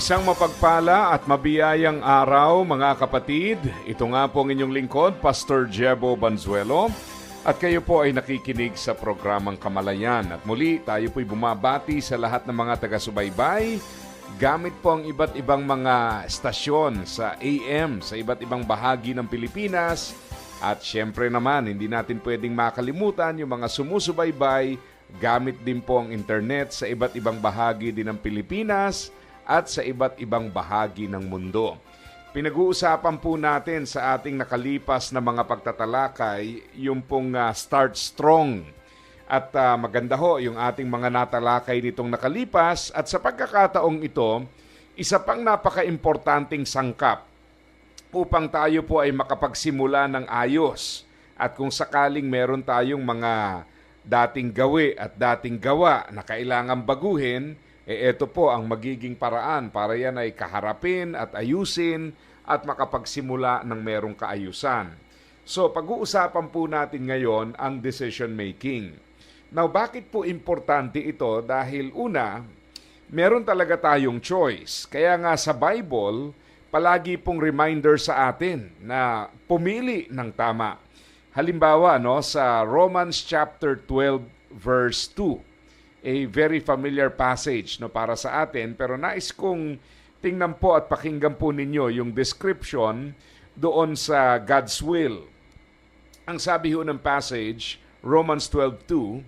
Isang mapagpala at mabiyayang araw mga kapatid. Ito nga po ang inyong lingkod, Pastor Jebo Banzuelo. At kayo po ay nakikinig sa programang Kamalayan. At muli, tayo po'y bumabati sa lahat ng mga taga-subaybay gamit po ang iba't ibang mga estasyon sa AM sa iba't ibang bahagi ng Pilipinas. At syempre naman, hindi natin pwedeng makalimutan yung mga sumusubaybay gamit din po ang internet sa iba't ibang bahagi din ng Pilipinas at sa iba't ibang bahagi ng mundo. Pinag-uusapan po natin sa ating nakalipas na mga pagtatalakay yung pong ah, Start Strong. At ah, maganda ho yung ating mga natalakay nitong nakalipas at sa pagkakataong ito, isa pang napaka-importanting sangkap upang tayo po ay makapagsimula ng ayos. At kung sakaling meron tayong mga dating gawi at dating gawa na kailangan baguhin, eh ito po ang magiging paraan para yan ay kaharapin at ayusin at makapagsimula ng merong kaayusan. So pag-uusapan po natin ngayon ang decision making. Now bakit po importante ito? Dahil una, meron talaga tayong choice. Kaya nga sa Bible, palagi pong reminder sa atin na pumili ng tama. Halimbawa, no, sa Romans chapter 12 verse 2 a very familiar passage no para sa atin pero nais kong tingnan po at pakinggan po ninyo yung description doon sa God's will. Ang sabi ho ng passage, Romans 12:2,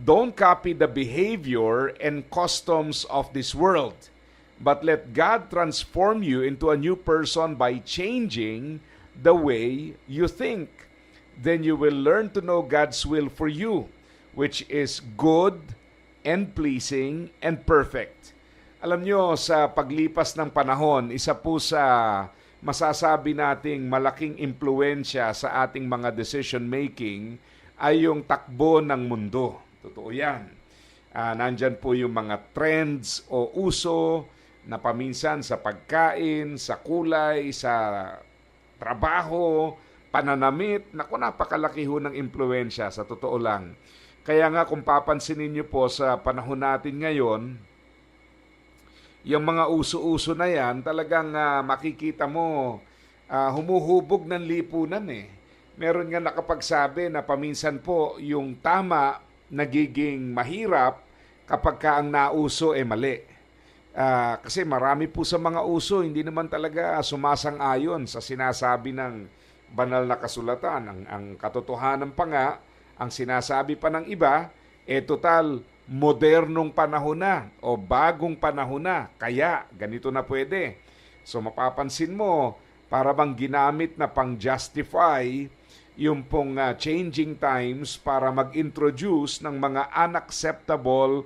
Don't copy the behavior and customs of this world, but let God transform you into a new person by changing the way you think. Then you will learn to know God's will for you, which is good, and pleasing and perfect. Alam nyo, sa paglipas ng panahon, isa po sa masasabi nating malaking impluensya sa ating mga decision making ay yung takbo ng mundo. Totoo yan. Uh, nandyan po yung mga trends o uso na paminsan sa pagkain, sa kulay, sa trabaho, pananamit. Naku, napakalaki ho ng impluensya sa totoo lang. Kaya nga kung papansinin niyo po sa panahon natin ngayon, yung mga uso-uso na yan, talagang uh, makikita mo uh, humuhubog ng lipunan eh. Meron nga nakapagsabi na paminsan po yung tama nagiging mahirap kapag ka ang nauso eh mali. Uh, kasi marami po sa mga uso hindi naman talaga sumasang-ayon sa sinasabi ng banal na kasulatan. Ang, ang katotohanan pa nga, ang sinasabi pa ng iba, eh total, modernong panahon na o bagong panahon na, kaya ganito na pwede. So mapapansin mo, para bang ginamit na pang-justify yung pong uh, changing times para mag-introduce ng mga unacceptable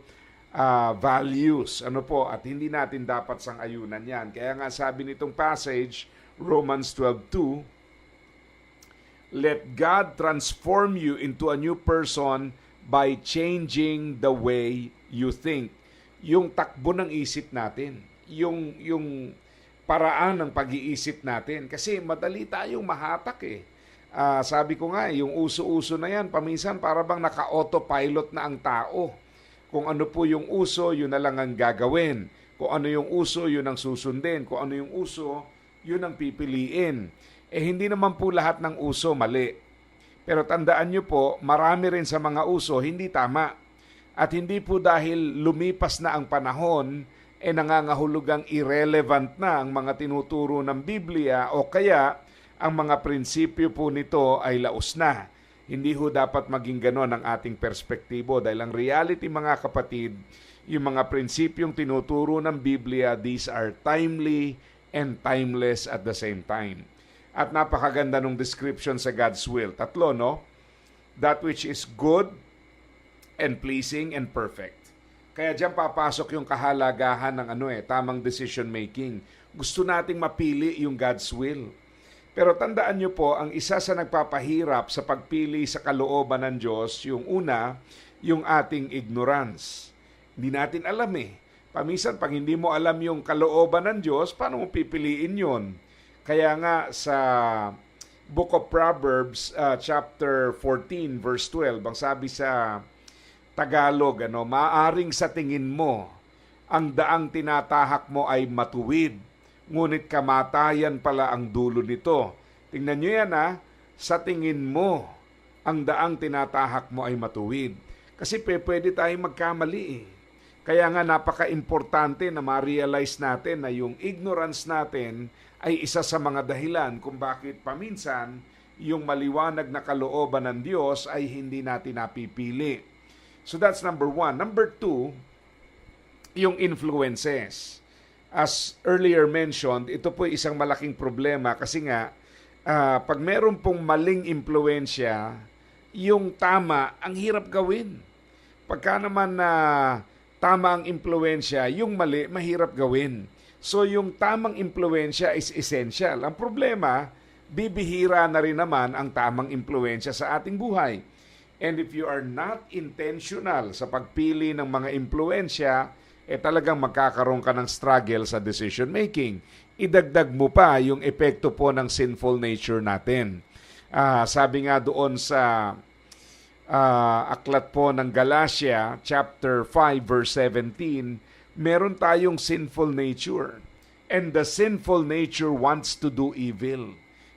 uh, values. Ano po, at hindi natin dapat sang-ayunan yan. Kaya nga sabi nitong passage, Romans 12.2, let God transform you into a new person by changing the way you think. Yung takbo ng isip natin, yung yung paraan ng pag-iisip natin kasi madali tayong mahatak eh. Uh, sabi ko nga, yung uso-uso na yan, paminsan para bang naka-autopilot na ang tao. Kung ano po yung uso, yun na lang ang gagawin. Kung ano yung uso, yun ang susundin. Kung ano yung uso, yun ang pipiliin. Eh hindi naman po lahat ng uso mali. Pero tandaan nyo po, marami rin sa mga uso hindi tama. At hindi po dahil lumipas na ang panahon, eh nangangahulugang irrelevant na ang mga tinuturo ng Biblia o kaya ang mga prinsipyo po nito ay laos na. Hindi ho dapat maging ganon ang ating perspektibo dahil ang reality mga kapatid, yung mga prinsipyong tinuturo ng Biblia, these are timely and timeless at the same time. At napakaganda ng description sa God's will. Tatlo, no? That which is good and pleasing and perfect. Kaya diyan papasok yung kahalagahan ng ano eh, tamang decision making. Gusto nating mapili yung God's will. Pero tandaan nyo po, ang isa sa nagpapahirap sa pagpili sa kalooban ng Diyos, yung una, yung ating ignorance. Hindi natin alam eh. Paminsan, pag hindi mo alam yung kalooban ng Diyos, paano mo pipiliin yon? Kaya nga sa Book of Proverbs, uh, chapter 14, verse 12, ang sabi sa Tagalog, ano, maaring sa tingin mo, ang daang tinatahak mo ay matuwid, ngunit kamatayan pala ang dulo nito. Tingnan nyo yan ha, sa tingin mo, ang daang tinatahak mo ay matuwid. Kasi pwede tayong magkamali eh. Kaya nga napaka-importante na ma-realize natin na yung ignorance natin ay isa sa mga dahilan kung bakit paminsan yung maliwanag na kalooban ng Diyos ay hindi natin napipili. So that's number one. Number two, yung influences. As earlier mentioned, ito po isang malaking problema kasi nga ah, pag meron pong maling impluensya, yung tama, ang hirap gawin. Pagka naman na tama ang impluensya, yung mali, mahirap gawin. So yung tamang impluensya is essential. Ang problema, bibihira na rin naman ang tamang impluensya sa ating buhay. And if you are not intentional sa pagpili ng mga impluensya, eh talagang magkakaroon ka ng struggle sa decision making. Idagdag mo pa yung epekto po ng sinful nature natin. Ah, sabi nga doon sa ah, aklat po ng Galatia, chapter 5, verse 17, meron tayong sinful nature. And the sinful nature wants to do evil.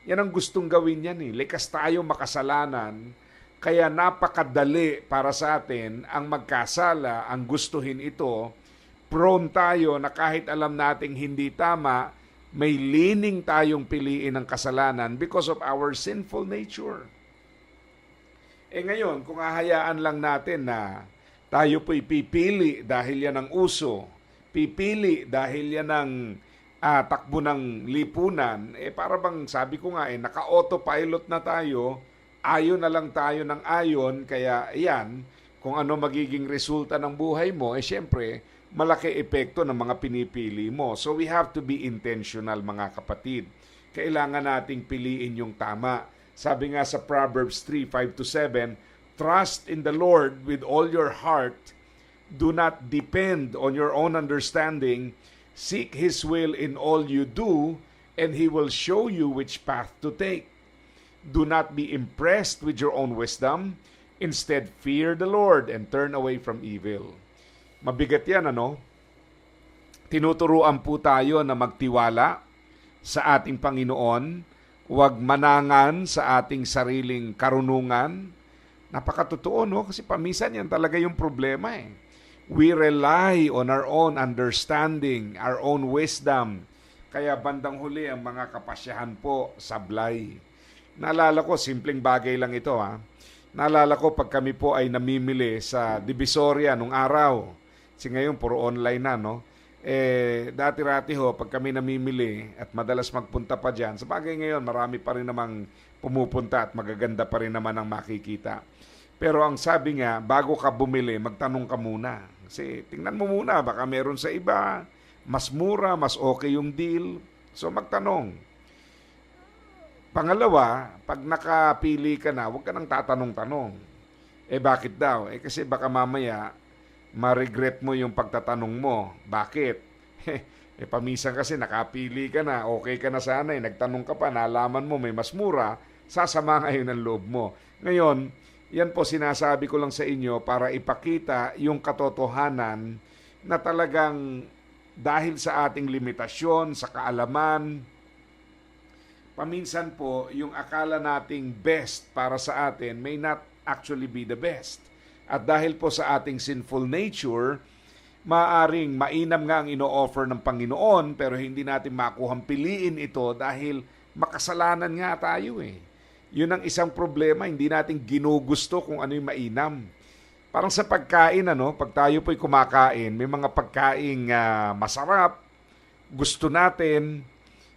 Yan ang gustong gawin yan eh. Likas tayo makasalanan, kaya napakadali para sa atin ang magkasala, ang gustuhin ito. Prone tayo na kahit alam nating hindi tama, may leaning tayong piliin ng kasalanan because of our sinful nature. Eh ngayon, kung hahayaan lang natin na tayo po'y pipili dahil yan ang uso, pipili dahil yan ang ah, takbo ng lipunan, eh para bang sabi ko nga eh, naka-autopilot na tayo, ayon na lang tayo ng ayon, kaya yan, kung ano magiging resulta ng buhay mo, eh syempre, malaki epekto ng mga pinipili mo. So we have to be intentional mga kapatid. Kailangan nating piliin yung tama. Sabi nga sa Proverbs 3, 5 to 7, Trust in the Lord with all your heart. Do not depend on your own understanding. Seek His will in all you do, and He will show you which path to take. Do not be impressed with your own wisdom. Instead, fear the Lord and turn away from evil. Mabigat yan, ano? Tinuturuan po tayo na magtiwala sa ating Panginoon, huwag manangan sa ating sariling karunungan. Napakatotoo, no? Kasi paminsan yan talaga yung problema eh. We rely on our own understanding, our own wisdom. Kaya bandang huli ang mga kapasyahan po sablay. Naalala ko, simpleng bagay lang ito ha. Naalala ko pag kami po ay namimili sa Divisoria nung araw. Kasi ngayon puro online na, no? Eh, dati-rati ho, pag kami namimili at madalas magpunta pa dyan, sa bagay ngayon, marami pa rin namang pumupunta at magaganda pa rin naman ang makikita. Pero ang sabi nga, bago ka bumili, magtanong ka muna. Kasi tingnan mo muna, baka meron sa iba, mas mura, mas okay yung deal. So magtanong. Pangalawa, pag nakapili ka na, huwag ka nang tatanong-tanong. Eh bakit daw? Eh kasi baka mamaya, ma-regret mo yung pagtatanong mo. Bakit? eh pamisan kasi nakapili ka na, okay ka na sana eh, nagtanong ka pa, nalaman mo may mas mura, sasama ngayon ang loob mo. Ngayon, yan po sinasabi ko lang sa inyo para ipakita yung katotohanan na talagang dahil sa ating limitasyon, sa kaalaman, paminsan po yung akala nating best para sa atin may not actually be the best. At dahil po sa ating sinful nature, maaring mainam nga ang ino-offer ng Panginoon pero hindi natin makuhang piliin ito dahil makasalanan nga tayo eh. Yun ang isang problema, hindi natin ginugusto kung ano yung mainam. Parang sa pagkain, ano, pag tayo po'y kumakain, may mga pagkain uh, masarap, gusto natin,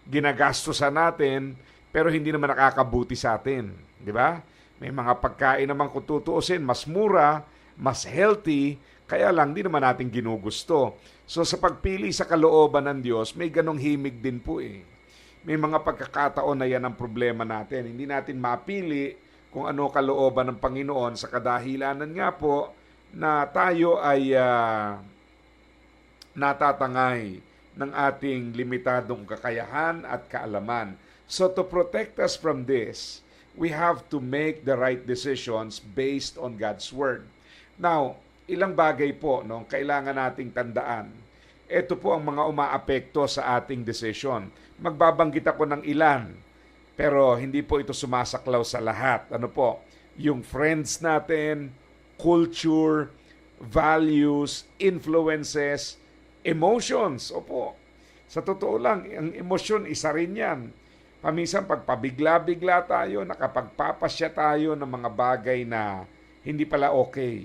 ginagastosan natin, pero hindi naman nakakabuti sa atin. Di ba? May mga pagkain naman kung tutuusin, mas mura, mas healthy, kaya lang di naman natin ginugusto. So sa pagpili sa kalooban ng Diyos, may ganong himig din po eh. May mga pagkakataon na yan ang problema natin. Hindi natin mapili kung ano kalooban ng Panginoon sa kadahilanan nga po na tayo ay ah, natatangay ng ating limitadong kakayahan at kaalaman. So to protect us from this, we have to make the right decisions based on God's Word. Now, ilang bagay po no, kailangan nating tandaan. Ito po ang mga umaapekto sa ating decision. Magbabanggit ako ng ilan, pero hindi po ito sumasaklaw sa lahat. Ano po? Yung friends natin, culture, values, influences, emotions. Opo. Sa totoo lang, ang emosyon, isa rin yan. Paminsan, pagpabigla-bigla tayo, nakapagpapasya tayo ng mga bagay na hindi pala okay.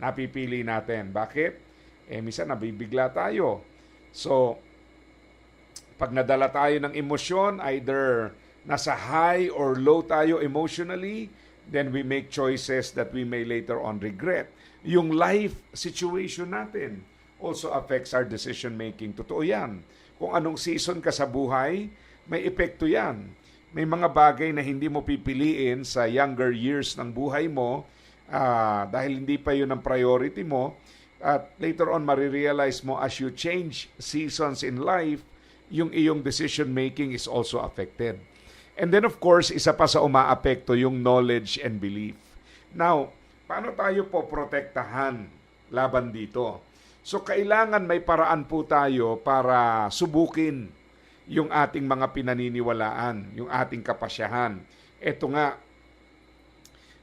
Napipili natin. Bakit? Eh, minsan nabibigla tayo. So, pag nadala tayo ng emosyon, either nasa high or low tayo emotionally, then we make choices that we may later on regret. Yung life situation natin also affects our decision making. Totoo yan. Kung anong season ka sa buhay, may epekto yan. May mga bagay na hindi mo pipiliin sa younger years ng buhay mo ah, dahil hindi pa yun ang priority mo. At later on, marirealize mo as you change seasons in life, yung iyong decision making is also affected. And then of course, isa pa sa umaapekto yung knowledge and belief. Now, paano tayo po protektahan laban dito? So kailangan may paraan po tayo para subukin yung ating mga pinaniniwalaan, yung ating kapasyahan. Ito nga,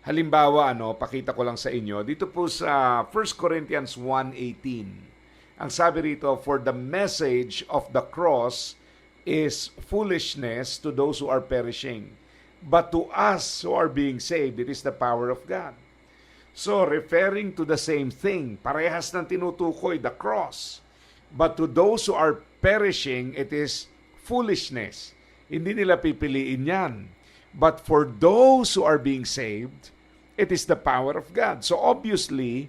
halimbawa, ano, pakita ko lang sa inyo, dito po sa 1 Corinthians 1.18, ang sabi rito, For the message of the cross is foolishness to those who are perishing. But to us who are being saved, it is the power of God. So, referring to the same thing, parehas ng tinutukoy, the cross. But to those who are perishing, it is foolishness. Hindi nila pipiliin yan. But for those who are being saved, it is the power of God. So obviously,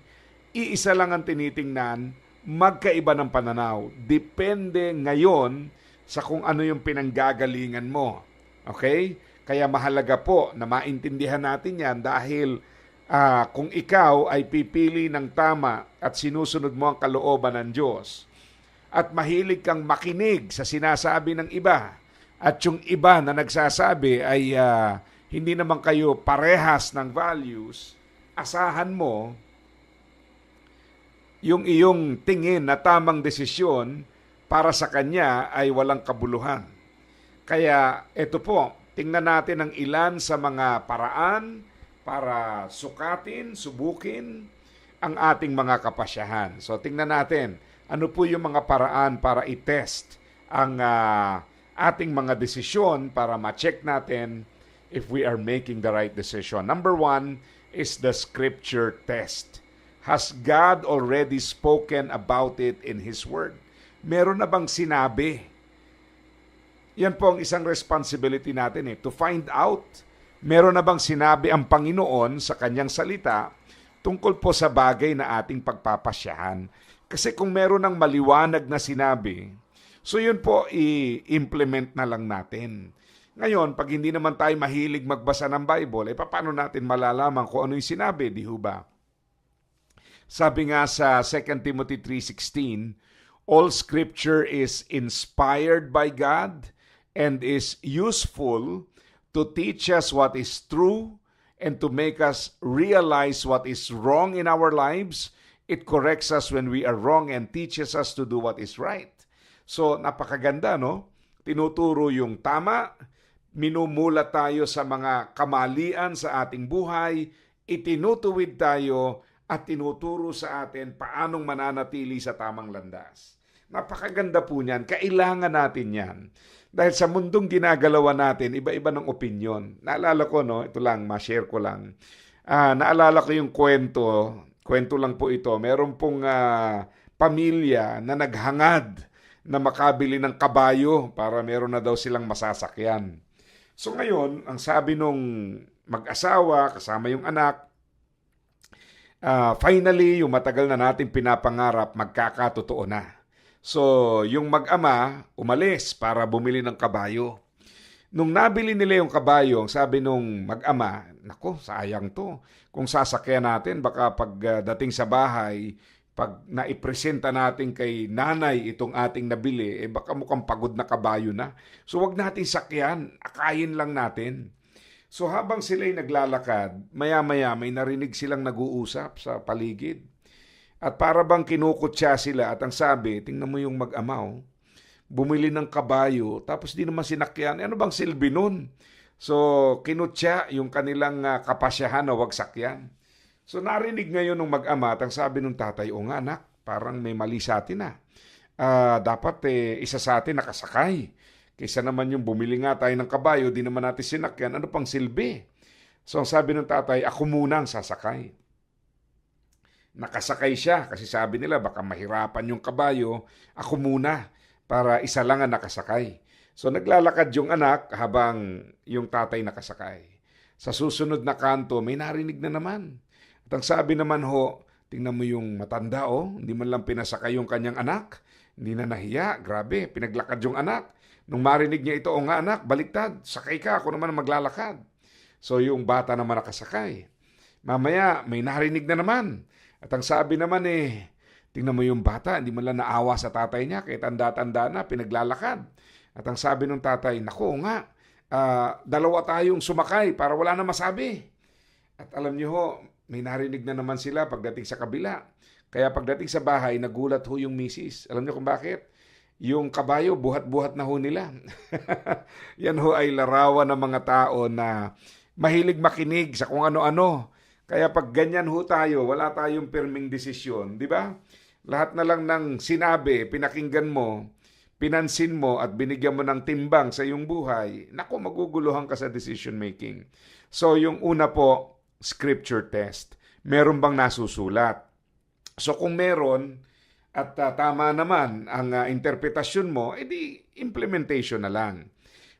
iisa lang ang tinitingnan, magkaiba ng pananaw. Depende ngayon sa kung ano yung pinanggagalingan mo. Okay? Kaya mahalaga po na maintindihan natin yan dahil ah, kung ikaw ay pipili ng tama at sinusunod mo ang kalooban ng Diyos at mahilig kang makinig sa sinasabi ng iba at yung iba na nagsasabi ay ah, hindi naman kayo parehas ng values, asahan mo yung iyong tingin na tamang desisyon para sa kanya ay walang kabuluhan. Kaya ito po, tingnan natin ang ilan sa mga paraan para sukatin, subukin ang ating mga kapasyahan. So tingnan natin, ano po yung mga paraan para i-test ang ah, ating mga desisyon para ma-check natin if we are making the right decision. Number one is the scripture test. Has God already spoken about it in His Word? Meron na bang sinabi? Yan po ang isang responsibility natin eh, to find out. Meron na bang sinabi ang Panginoon sa kanyang salita tungkol po sa bagay na ating pagpapasyahan? Kasi kung meron ng maliwanag na sinabi, so yun po i-implement na lang natin. Ngayon, pag hindi naman tayo mahilig magbasa ng Bible, eh paano natin malalaman kung ano yung sinabi, di ho ba? Sabi nga sa 2 Timothy 3.16, All scripture is inspired by God and is useful to teach us what is true and to make us realize what is wrong in our lives. It corrects us when we are wrong and teaches us to do what is right. So, napakaganda, no? Tinuturo yung tama, minumula tayo sa mga kamalian sa ating buhay, itinutuwid tayo at tinuturo sa atin paanong mananatili sa tamang landas. Napakaganda po niyan. Kailangan natin yan. Dahil sa mundong ginagalawan natin, iba-iba ng opinion. Naalala ko, no? Ito lang, ma-share ko lang. Ah, naalala ko yung kwento. Kwento lang po ito. Meron pong ah, pamilya na naghangad na makabili ng kabayo para meron na daw silang masasakyan. So ngayon, ang sabi nung mag-asawa kasama yung anak, ah, finally, yung matagal na nating pinapangarap, magkakatotoo na. So, yung mag-ama, umalis para bumili ng kabayo. Nung nabili nila yung kabayo, sabi nung mag-ama, nako, sayang to. Kung sasakyan natin, baka pagdating sa bahay, pag naipresenta natin kay nanay itong ating nabili, eh baka mukhang pagod na kabayo na. So wag natin sakyan, akayin lang natin. So habang sila'y naglalakad, maya-maya may narinig silang nag-uusap sa paligid. At para bang kinukutya sila at ang sabi, tingnan mo yung mag-amaw, bumili ng kabayo, tapos di naman sinakyan. Ano bang silbi nun? So, kinutya yung kanilang uh, kapasyahan na wag sakyan. So, narinig ngayon ng mag-ama at ang sabi ng tatay, o nga anak, parang may mali sa atin na. Uh, dapat eh, isa sa atin nakasakay. Kaysa naman yung bumili nga tayo ng kabayo, di naman natin sinakyan, ano pang silbi? So, ang sabi ng tatay, ako muna ang sasakay. Nakasakay siya kasi sabi nila baka mahirapan yung kabayo, ako muna para isa lang ang nakasakay. So naglalakad yung anak habang yung tatay nakasakay. Sa susunod na kanto, may narinig na naman. At ang sabi naman ho, tingnan mo yung matanda oh, hindi man lang pinasakay yung kanyang anak. Hindi na nahiya, grabe, pinaglakad yung anak. Nung marinig niya ito, o nga anak, baliktad, sakay ka, ako naman maglalakad. So yung bata naman nakasakay. Mamaya, may narinig na naman. At ang sabi naman eh, tingnan mo yung bata, hindi man lang naawa sa tatay niya, kaya tanda-tanda na, pinaglalakad. At ang sabi ng tatay, nako nga, uh, dalawa tayong sumakay para wala na masabi. At alam niyo ho, may narinig na naman sila pagdating sa kabila. Kaya pagdating sa bahay, nagulat ho yung misis. Alam niyo kung bakit? Yung kabayo, buhat-buhat na ho nila. Yan ho ay larawan ng mga tao na mahilig makinig sa kung ano-ano. Kaya pag ganyan ho tayo, wala tayong perming desisyon, di ba? Lahat na lang ng sinabi, pinakinggan mo, pinansin mo at binigyan mo ng timbang sa iyong buhay, nako maguguluhan ka sa decision making. So yung una po, scripture test. Meron bang nasusulat? So kung meron at uh, tama naman ang uh, interpretasyon mo, edi implementation na lang.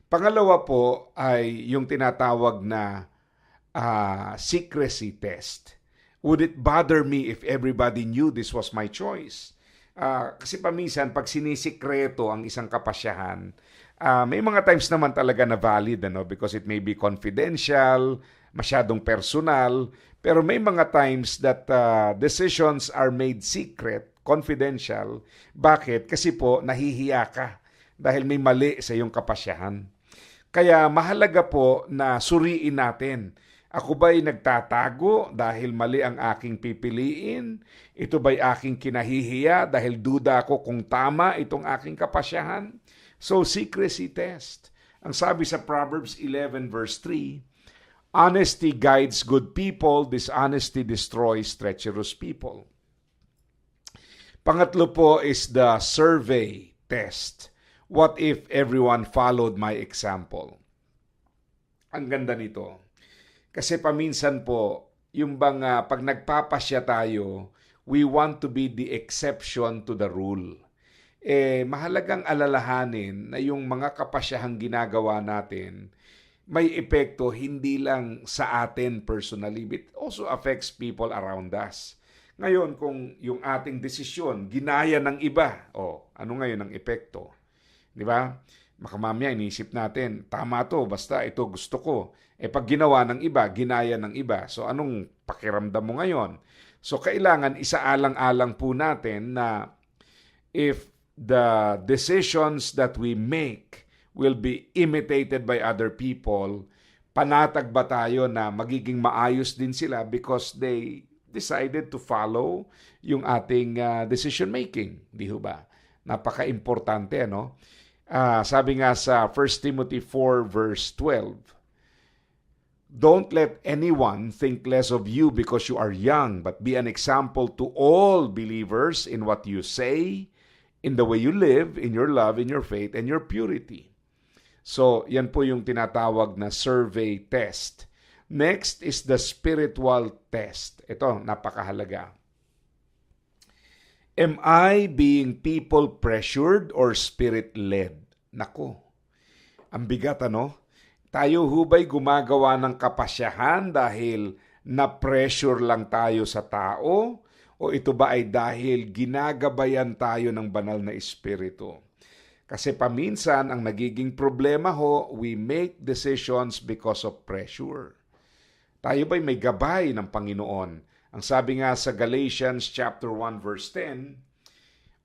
Pangalawa po ay yung tinatawag na uh, secrecy test. Would it bother me if everybody knew this was my choice? Uh, kasi paminsan, pag sinisikreto ang isang kapasyahan, uh, may mga times naman talaga na valid ano, because it may be confidential, masyadong personal, pero may mga times that uh, decisions are made secret, confidential. Bakit? Kasi po, nahihiya ka dahil may mali sa iyong kapasyahan. Kaya mahalaga po na suriin natin ako ba'y nagtatago dahil mali ang aking pipiliin? Ito ba'y aking kinahihiya dahil duda ako kung tama itong aking kapasyahan? So, secrecy test. Ang sabi sa Proverbs 11 verse 3, Honesty guides good people, dishonesty destroys treacherous people. Pangatlo po is the survey test. What if everyone followed my example? Ang ganda nito kasi paminsan po, yung bang uh, pag nagpapasya tayo, we want to be the exception to the rule. Eh, mahalagang alalahanin na yung mga kapasyahang ginagawa natin, may epekto hindi lang sa atin personally, but also affects people around us. Ngayon, kung yung ating desisyon ginaya ng iba, oh, ano ngayon ang epekto? Di ba? Makamamaya, inisip natin, tama to, basta ito gusto ko. Eh pag ginawa ng iba, ginaya ng iba. So anong pakiramdam mo ngayon? So kailangan isaalang-alang po natin na if the decisions that we make will be imitated by other people, panatag ba tayo na magiging maayos din sila because they decided to follow yung ating uh, decision making, di ba? Napaka-importante, no? Uh, sabi nga sa 1 Timothy 4 verse 12, Don't let anyone think less of you because you are young, but be an example to all believers in what you say, in the way you live, in your love, in your faith, and your purity. So, yan po yung tinatawag na survey test. Next is the spiritual test. Ito, napakahalaga. Am I being people pressured or spirit led? Nako, ang bigat ano? Tayo hubay gumagawa ng kapasyahan dahil na pressure lang tayo sa tao o ito ba ay dahil ginagabayan tayo ng banal na espiritu? Kasi paminsan ang nagiging problema ho, we make decisions because of pressure. Tayo ba'y may gabay ng Panginoon? Ang sabi nga sa Galatians chapter 1 verse 10,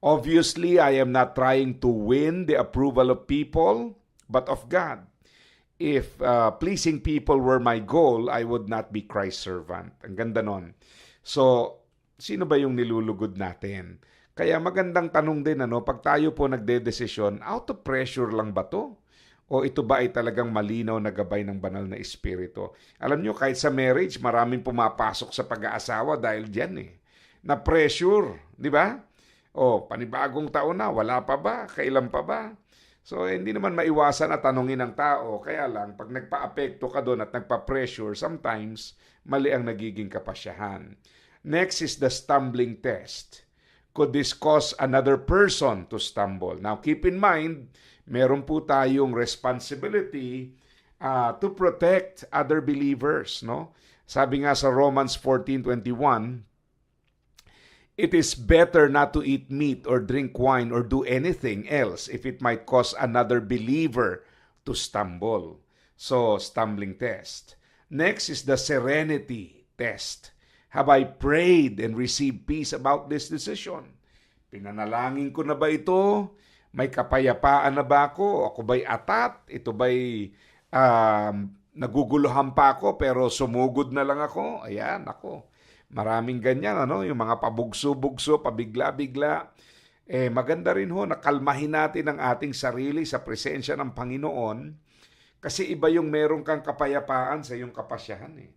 Obviously, I am not trying to win the approval of people, but of God. If uh, pleasing people were my goal, I would not be Christ's servant. Ang ganda nun. So, sino ba yung nilulugod natin? Kaya magandang tanong din, ano, pag tayo po nagde-desisyon, out of pressure lang ba to? O ito ba ay talagang malinaw na gabay ng banal na espiritu? Alam nyo, kahit sa marriage, maraming pumapasok sa pag-aasawa dahil dyan eh. Na pressure, di ba? O, panibagong taon na, wala pa ba? Kailan pa ba? So, hindi naman maiwasan na tanongin ng tao. Kaya lang, pag nagpa-apekto ka doon at nagpa-pressure, sometimes mali ang nagiging kapasyahan. Next is the stumbling test. Could this cause another person to stumble? Now, keep in mind, meron po tayong responsibility uh, to protect other believers. No? Sabi nga sa Romans 14.21, It is better not to eat meat or drink wine or do anything else if it might cause another believer to stumble. So, stumbling test. Next is the serenity test. Have I prayed and received peace about this decision? Pinanalangin ko na ba ito? May kapayapaan na ba ako? Ako ba'y atat? Ito ba'y um, naguguluhan pa ako pero sumugod na lang ako? Ayan, ako. Maraming ganyan, ano? Yung mga pabugso-bugso, pabigla-bigla. Eh, maganda rin ho, nakalmahin natin ang ating sarili sa presensya ng Panginoon kasi iba yung meron kang kapayapaan sa iyong kapasyahan eh.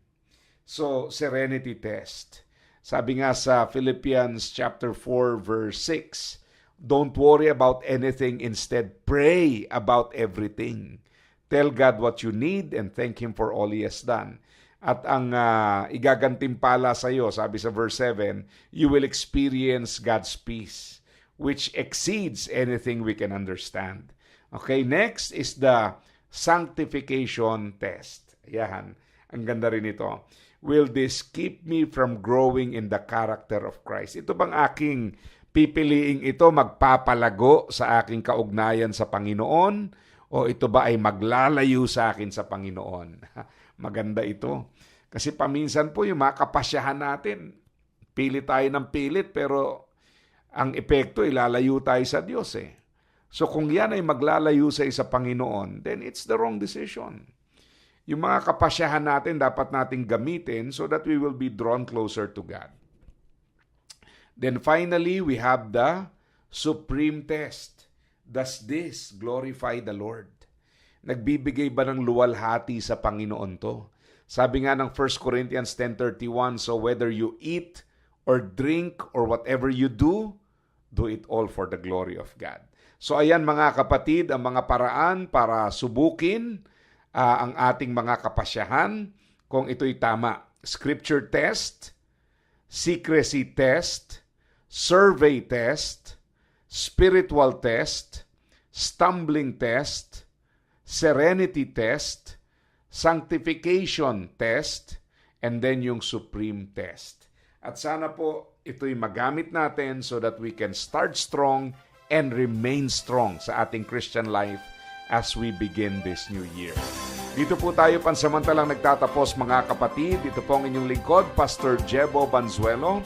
So, serenity test. Sabi nga sa Philippians chapter 4 verse 6, Don't worry about anything, instead pray about everything. Tell God what you need and thank Him for all He has done. At ang uh, igagantimpala sa iyo, sabi sa verse 7, you will experience God's peace, which exceeds anything we can understand. Okay, next is the sanctification test. Ayan, ang ganda rin ito. Will this keep me from growing in the character of Christ? Ito bang aking pipiliing ito magpapalago sa aking kaugnayan sa Panginoon? O ito ba ay maglalayo sa akin sa Panginoon? Maganda ito. Kasi paminsan po yung mga kapasyahan natin, pilit tayo ng pilit pero ang epekto ilalayo tayo sa Diyos eh. So kung yan ay maglalayo sa isa Panginoon, then it's the wrong decision. Yung mga kapasyahan natin dapat nating gamitin so that we will be drawn closer to God. Then finally, we have the supreme test. Does this glorify the Lord? Nagbibigay ba ng luwalhati sa Panginoon to? Sabi nga ng 1 Corinthians 10.31, So whether you eat or drink or whatever you do, do it all for the glory of God. So ayan mga kapatid, ang mga paraan para subukin uh, ang ating mga kapasyahan kung ito'y tama. Scripture test, secrecy test, survey test, spiritual test, stumbling test, serenity test, sanctification test, and then yung supreme test. At sana po ito'y magamit natin so that we can start strong and remain strong sa ating Christian life as we begin this new year. Dito po tayo pansamantalang nagtatapos mga kapatid. Ito po ang inyong lingkod, Pastor Jebo Banzuelo.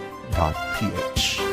ph.